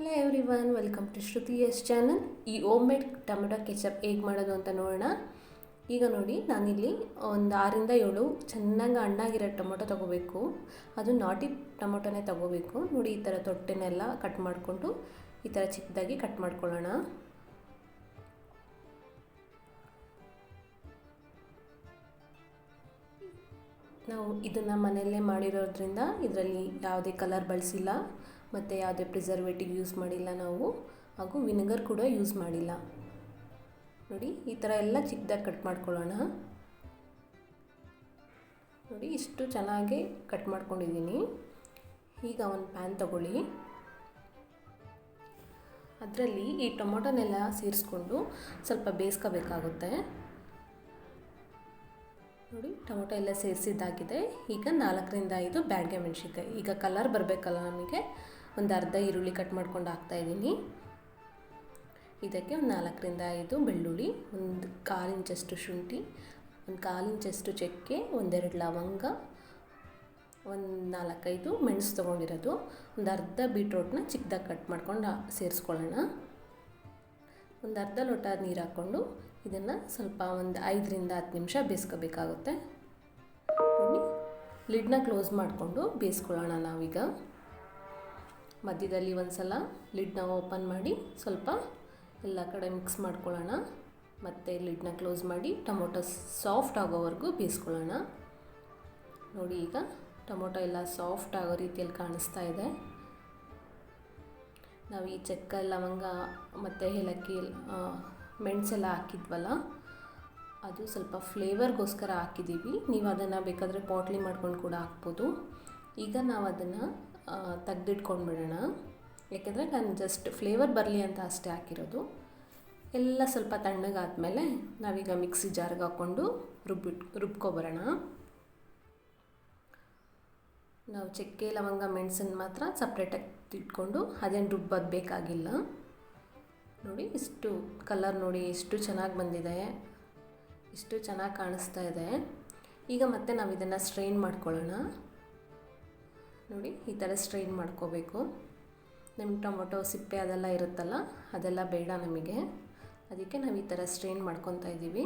Hello everyone welcome to Shruti S channel ಈ ohm made tomato ketchup ಹೇಗೆ ಮಾಡೋದು ಅಂತ ನೋಡೋಣ. ಈಗ ನೋಡಿ, ನಾನಿಲ್ಲಿ ಒಂದು ಆರಿಂದ ಏಳು ಚೆನ್ನಾಗಿ ಹಣ್ಣಾಗಿರೋ ಟೊಮೊಟೊ ತೊಗೋಬೇಕು. ಅದು ನಾಟಿ ಟೊಮೊಟೊನೇ ತೊಗೋಬೇಕು. ನೋಡಿ, ಈ ಥರ ತೊಟ್ಟೆನೆಲ್ಲ ಕಟ್ ಮಾಡಿಕೊಂಡು ಈ ಥರ ಚಿಕ್ಕದಾಗಿ ಕಟ್ ಮಾಡ್ಕೊಳ್ಳೋಣ. ನಾವು ಇದನ್ನು ಮನೆಯಲ್ಲೇ ಮಾಡಿರೋದ್ರಿಂದ ಇದರಲ್ಲಿ ಯಾವುದೇ ಕಲರ್ ಬಳಸಿಲ್ಲ. ಮತ್ತು ಯಾವುದೇ ಪ್ರಿಸರ್ವೇಟಿವ್ ಯೂಸ್ ಮಾಡಿಲ್ಲ ನಾವು, ಹಾಗೂ ವಿನೆಗರ್ ಕೂಡ ಯೂಸ್ ಮಾಡಿಲ್ಲ. ನೋಡಿ, ಈ ಥರ ಎಲ್ಲ ಚಿಕ್ಕದಾಗಿ ಕಟ್ ಮಾಡ್ಕೊಳ್ಳೋಣ. ನೋಡಿ, ಇಷ್ಟು ಚೆನ್ನಾಗಿ ಕಟ್ ಮಾಡ್ಕೊಂಡಿದ್ದೀನಿ. ಈಗ ಒಂದು ಪ್ಯಾನ್ ತಗೊಳ್ಳಿ. ಅದರಲ್ಲಿ ಈ ಟೊಮೊಟೊನೆಲ್ಲ ಸೇರಿಸ್ಕೊಂಡು ಸ್ವಲ್ಪ ಬೇಯಿಸ್ಕೋಬೇಕಾಗುತ್ತೆ. ನೋಡಿ, ಟೊಮೊಟೊ ಎಲ್ಲ ಸೇರಿಸಿದ್ದಾಗಿದೆ. ಈಗ ನಾಲ್ಕರಿಂದ ಐದು ಬ್ಯಾಡ್ಗೆ ಮೆಣಸಿನ್ಕಾಯಿ. ಈಗ ಕಲರ್ ಬರಬೇಕಲ್ಲ ನಮಗೆ. ಒಂದು ಅರ್ಧ ಈರುಳ್ಳಿ ಕಟ್ ಮಾಡ್ಕೊಂಡು ಹಾಕ್ತಾಯಿದ್ದೀನಿ ಇದಕ್ಕೆ ಒಂದು ನಾಲ್ಕರಿಂದ ಐದು ಬೆಳ್ಳುಳ್ಳಿ, ಒಂದು ಕಾಲು ಇಂಚಷ್ಟು ಶುಂಠಿ, ಒಂದು ಕಾಲು ಇಂಚಷ್ಟು ಚಕ್ಕೆ, ಒಂದೆರಡು ಲವಂಗ, ಒಂದು ನಾಲ್ಕೈದು ಮೆಣಸು ತೊಗೊಂಡಿರೋದು. ಒಂದು ಅರ್ಧ ಬೀಟ್ರೋಟ್ನ ಚಿಕ್ಕದಾಗಿ ಕಟ್ ಮಾಡ್ಕೊಂಡು ಸೇರಿಸ್ಕೊಳ್ಳೋಣ. ಒಂದು ಅರ್ಧ ಲೋಟ ನೀರು ಹಾಕ್ಕೊಂಡು ಇದನ್ನು ಸ್ವಲ್ಪ ಒಂದು ಐದರಿಂದ ಹತ್ತು ನಿಮಿಷ ಬೇಯಿಸ್ಕೋಬೇಕಾಗುತ್ತೆ. ಲಿಡ್ನ ಕ್ಲೋಸ್ ಮಾಡಿಕೊಂಡು ಬೇಯಿಸ್ಕೊಳ್ಳೋಣ ನಾವೀಗ. ಮಧ್ಯದಲ್ಲಿ ಒಂದು ಸಲ ಲಿಡ್ನ ಓಪನ್ ಮಾಡಿ ಸ್ವಲ್ಪ ಎಲ್ಲ ಕಡೆ ಮಿಕ್ಸ್ ಮಾಡ್ಕೊಳ್ಳೋಣ. ಮತ್ತು ಲಿಡ್ನ ಕ್ಲೋಸ್ ಮಾಡಿ ಟೊಮೊಟೊ ಸಾಫ್ಟ್ ಆಗೋವರೆಗೂ ಬೇಯಿಸ್ಕೊಳ್ಳೋಣ. ನೋಡಿ ಈಗ ಟೊಮೊಟೊ ಎಲ್ಲ ಸಾಫ್ಟ್ ಆಗೋ ರೀತಿಯಲ್ಲಿ ಕಾಣಿಸ್ತಾ ಇದೆ. ನಾವು ಈ ಚಕ್ಕ, ಲವಂಗ ಮತ್ತು ಏಲಕ್ಕಿ ಮೆಣಸೆಲ್ಲ ಹಾಕಿದ್ವಲ್ಲ, ಅದು ಸ್ವಲ್ಪ ಫ್ಲೇವರ್ಗೋಸ್ಕರ ಹಾಕಿದ್ದೀವಿ. ನೀವು ಅದನ್ನು ಬೇಕಾದರೆ ಪಾಟ್ಲಿ ಮಾಡ್ಕೊಂಡು ಕೂಡ ಹಾಕ್ಬೋದು. ಈಗ ನಾವು ಅದನ್ನು ತೆಗ್ದಿಟ್ಕೊಂಡ್ಬಿಡೋಣ. ಯಾಕೆಂದರೆ ನಾನು ಜಸ್ಟ್ ಫ್ಲೇವರ್ ಬರಲಿ ಅಂತ ಅಷ್ಟೇ ಹಾಕಿರೋದು. ಎಲ್ಲ ಸ್ವಲ್ಪ ತಣ್ಣಗಾದಮೇಲೆ ನಾವೀಗ ಮಿಕ್ಸಿ ಜಾರ್ಗೆ ಹಾಕ್ಕೊಂಡು ರುಬ್ಬಿಟ್, ರುಬ್ಕೊಬರೋಣ. ನಾವು ಚಕ್ಕೆ, ಲವಂಗ ಮೆಣಸನ್ನು ಮಾತ್ರ ಸಪ್ರೇಟಾಗಿ ಇಟ್ಕೊಂಡು ಅದೇನು ರುಬ್ಬೋದು ಬೇಕಾಗಿಲ್ಲ. ನೋಡಿ ಇಷ್ಟು ಕಲರ್ ನೋಡಿ ಎಷ್ಟು ಚೆನ್ನಾಗಿ ಬಂದಿದೆ. ಇಷ್ಟು ಚೆನ್ನಾಗಿ ಕಾಣಿಸ್ತಾ ಇದೆ. ಈಗ ಮತ್ತೆ ನಾವು ಇದನ್ನು ಸ್ಟ್ರೈನ್ ಮಾಡ್ಕೊಳ್ಳೋಣ. ನೋಡಿ, ಈ ಥರ ಸ್ಟ್ರೈನ್ ಮಾಡ್ಕೋಬೇಕು. ನಿಮ್ಗೆ ಟೊಮೊಟೊ, ಸಿಪ್ಪೆ ಅದೆಲ್ಲ ಇರುತ್ತಲ್ಲ, ಅದೆಲ್ಲ ಬೇಡ ನಮಗೆ. ಅದಕ್ಕೆ ನಾವು ಈ ಥರ ಸ್ಟ್ರೈನ್ ಮಾಡ್ಕೊತಾ ಇದ್ದೀವಿ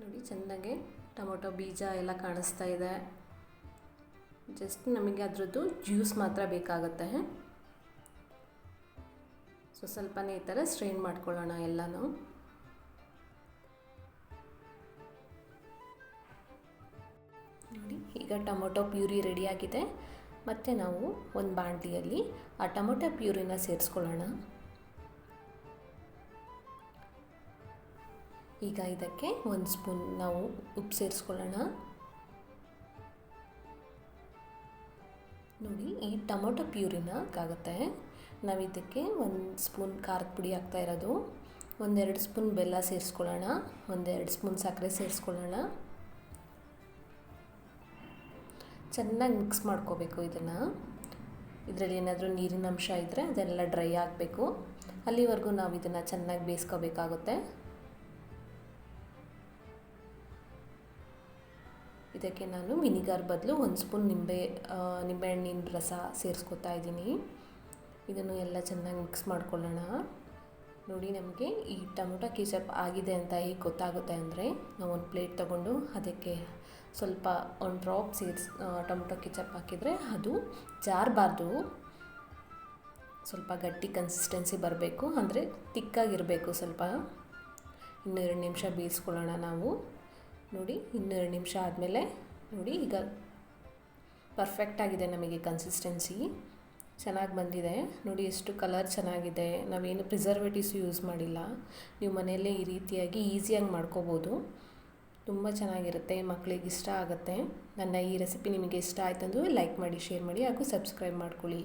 ನೋಡಿ ಚೆನ್ನಾಗಿ ಟೊಮೊಟೊ ಬೀಜ ಎಲ್ಲ ಕಾಣಿಸ್ತಾ ಇದೆ. ಜಸ್ಟ್ ನಮಗೆ ಅದರದ್ದು ಜ್ಯೂಸ್ ಮಾತ್ರ ಬೇಕಾಗುತ್ತೆ. ಸೊ ಸ್ವಲ್ಪನೇ ಈ ಥರ ಸ್ಟ್ರೈನ್ ಮಾಡ್ಕೊಳ್ಳೋಣ ಎಲ್ಲನೂ. ನೋಡಿ, ಈಗ ಟೊಮೊಟೊ ಪ್ಯೂರಿ ರೆಡಿಯಾಗಿದೆ ಮತ್ತು ನಾವು ಒಂದು ಬಾಣಲಿಯಲ್ಲಿ ಆ ಟೊಮೊಟೊ ಪ್ಯೂರಿನ ಸೇರಿಸ್ಕೊಳ್ಳೋಣ. ಈಗ ಇದಕ್ಕೆ ಒಂದು ಸ್ಪೂನ್ ನಾವು ಉಪ್ಪು ಸೇರಿಸ್ಕೊಳ್ಳೋಣ. ನೋಡಿ, ಈ ಟೊಮೊಟೊ ಆಗುತ್ತೆ ನಾವು ಇದಕ್ಕೆ ಒಂದು ಸ್ಪೂನ್ ಖಾರದ ಪುಡಿ ಹಾಕ್ತಾ ಇರೋದು. ಒಂದೆರಡು ಸ್ಪೂನ್ ಬೆಲ್ಲ ಸೇರಿಸ್ಕೊಳ್ಳೋಣ. ಒಂದೆರಡು ಸ್ಪೂನ್ ಸಕ್ಕರೆ ಸೇರಿಸ್ಕೊಳ್ಳೋಣ. ಚೆನ್ನಾಗಿ ಮಿಕ್ಸ್ ಮಾಡ್ಕೋಬೇಕು ಇದನ್ನು. ಇದರಲ್ಲಿ ಏನಾದರೂ ನೀರಿನ ಅಂಶ ಇದ್ದರೆ ಅದೆಲ್ಲ ಡ್ರೈ ಆಗಬೇಕು ಅಲ್ಲಿವರೆಗೂ ನಾವು ಇದನ್ನು ಚೆನ್ನಾಗಿ ಬೇಯಿಸ್ಕೋಬೇಕಾಗುತ್ತೆ. ಇದಕ್ಕೆ ನಾನು ವಿನಿಗರ್ ಬದಲು ಒಂದು ಸ್ಪೂನ್ ನಿಂಬೆ ನಿಂಬೆಹಣ್ಣಿನ ರಸ ಸೇರಿಸ್ಕೊತಾ ಇದ್ದೀನಿ. ಇದನ್ನು ಎಲ್ಲ ಚೆನ್ನಾಗಿ ಮಿಕ್ಸ್ ಮಾಡ್ಕೊಳ್ಳೋಣ. ನೋಡಿ ನಮಗೆ ಈ ಟೊಮೊಟೊ ಕೆಚಪ್ ಆಗಿದೆ ಅಂತ ಹೇಗೆ ಗೊತ್ತಾಗುತ್ತೆ ಅಂದರೆ ನಾವು ಒಂದು ಪ್ಲೇಟ್ ತಗೊಂಡು ಅದಕ್ಕೆ ಸ್ವಲ್ಪ ಒಂದು ಡ್ರಾಪ್ ಸೀಡ್ಸ್ ಟೊಮೊಟೊ ಕೆಚಪ್ ಹಾಕಿದರೆ ಅದು ಜಾರಬಾರ್ದು. ಸ್ವಲ್ಪ ಗಟ್ಟಿ ಕನ್ಸಿಸ್ಟೆನ್ಸಿ ಬರಬೇಕು, ಅಂದರೆ ತಿಕ್ಕಾಗಿರಬೇಕು ಸ್ವಲ್ಪ. ಇನ್ನೆರಡು ನಿಮಿಷ ಬೀಸ್ಕೊಳ್ಳೋಣ ನಾವು. ನೋಡಿ, ಇನ್ನೆರಡು ನಿಮಿಷ ಆದಮೇಲೆ ನೋಡಿ ಈಗ ಪರ್ಫೆಕ್ಟಾಗಿದೆ ನಮಗೆ ಕನ್ಸಿಸ್ಟೆನ್ಸಿ ಚೆನ್ನಾಗಿ ಬಂದಿದೆ. ನೋಡಿ ಎಷ್ಟು ಕಲರ್ ಚೆನ್ನಾಗಿದೆ. ನಾವೇನು ಪ್ರಿಸರ್ವೇಟಿವ್ಸ್ ಯೂಸ್ ಮಾಡಿಲ್ಲ. ನೀವು ಮನೆಯಲ್ಲೇ ಈ ರೀತಿಯಾಗಿ ಈಸಿಯಾಗಿ ಮಾಡ್ಕೋಬೋದು. ತುಂಬ ಚೆನ್ನಾಗಿರುತ್ತೆ. ಮಕ್ಕಳಿಗೆ ಇಷ್ಟ ಆಗುತ್ತೆ. ನನ್ನ ಈ ರೆಸಿಪಿ ನಿಮಗೆ ಇಷ್ಟ ಆಯ್ತಂದು ಲೈಕ್ ಮಾಡಿ ಶೇರ್ ಮಾಡಿ ಹಾಗೂ ಸಬ್ಸ್ಕ್ರೈಬ್ ಮಾಡ್ಕೊಳ್ಳಿ.